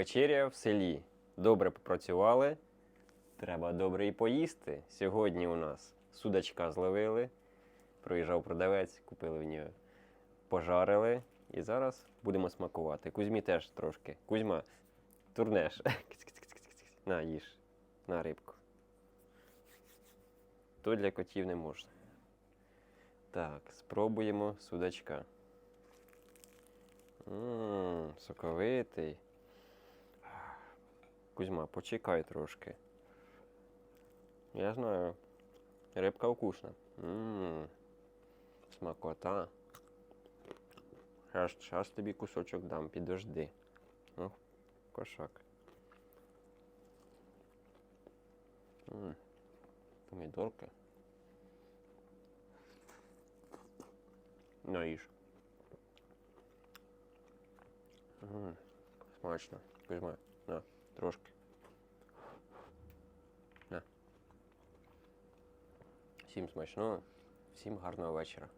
Вечеря в селі. Добре попрацювали. Треба добре і поїсти. Сьогодні у нас судачка зловили. Проїжджав продавець, купили в нього. Пожарили. І зараз будемо смакувати. Кузьмі теж трошки. Кузьма, турнеш. На, їж. На рибку. То для котів не можна. Так, спробуємо судачка. Ммм, соковитий. Кузьма, почекай трошки. Я знаю. Рибка вкусна. Ммм. Смакота. Щас, щас тобі кусочок дам, підожди. Ну, кошак. Ммм. Помідорки. Їж. Ммм. Смачно. Кузьма, на, трошки. На. Всім смачного, всім гарного вечора.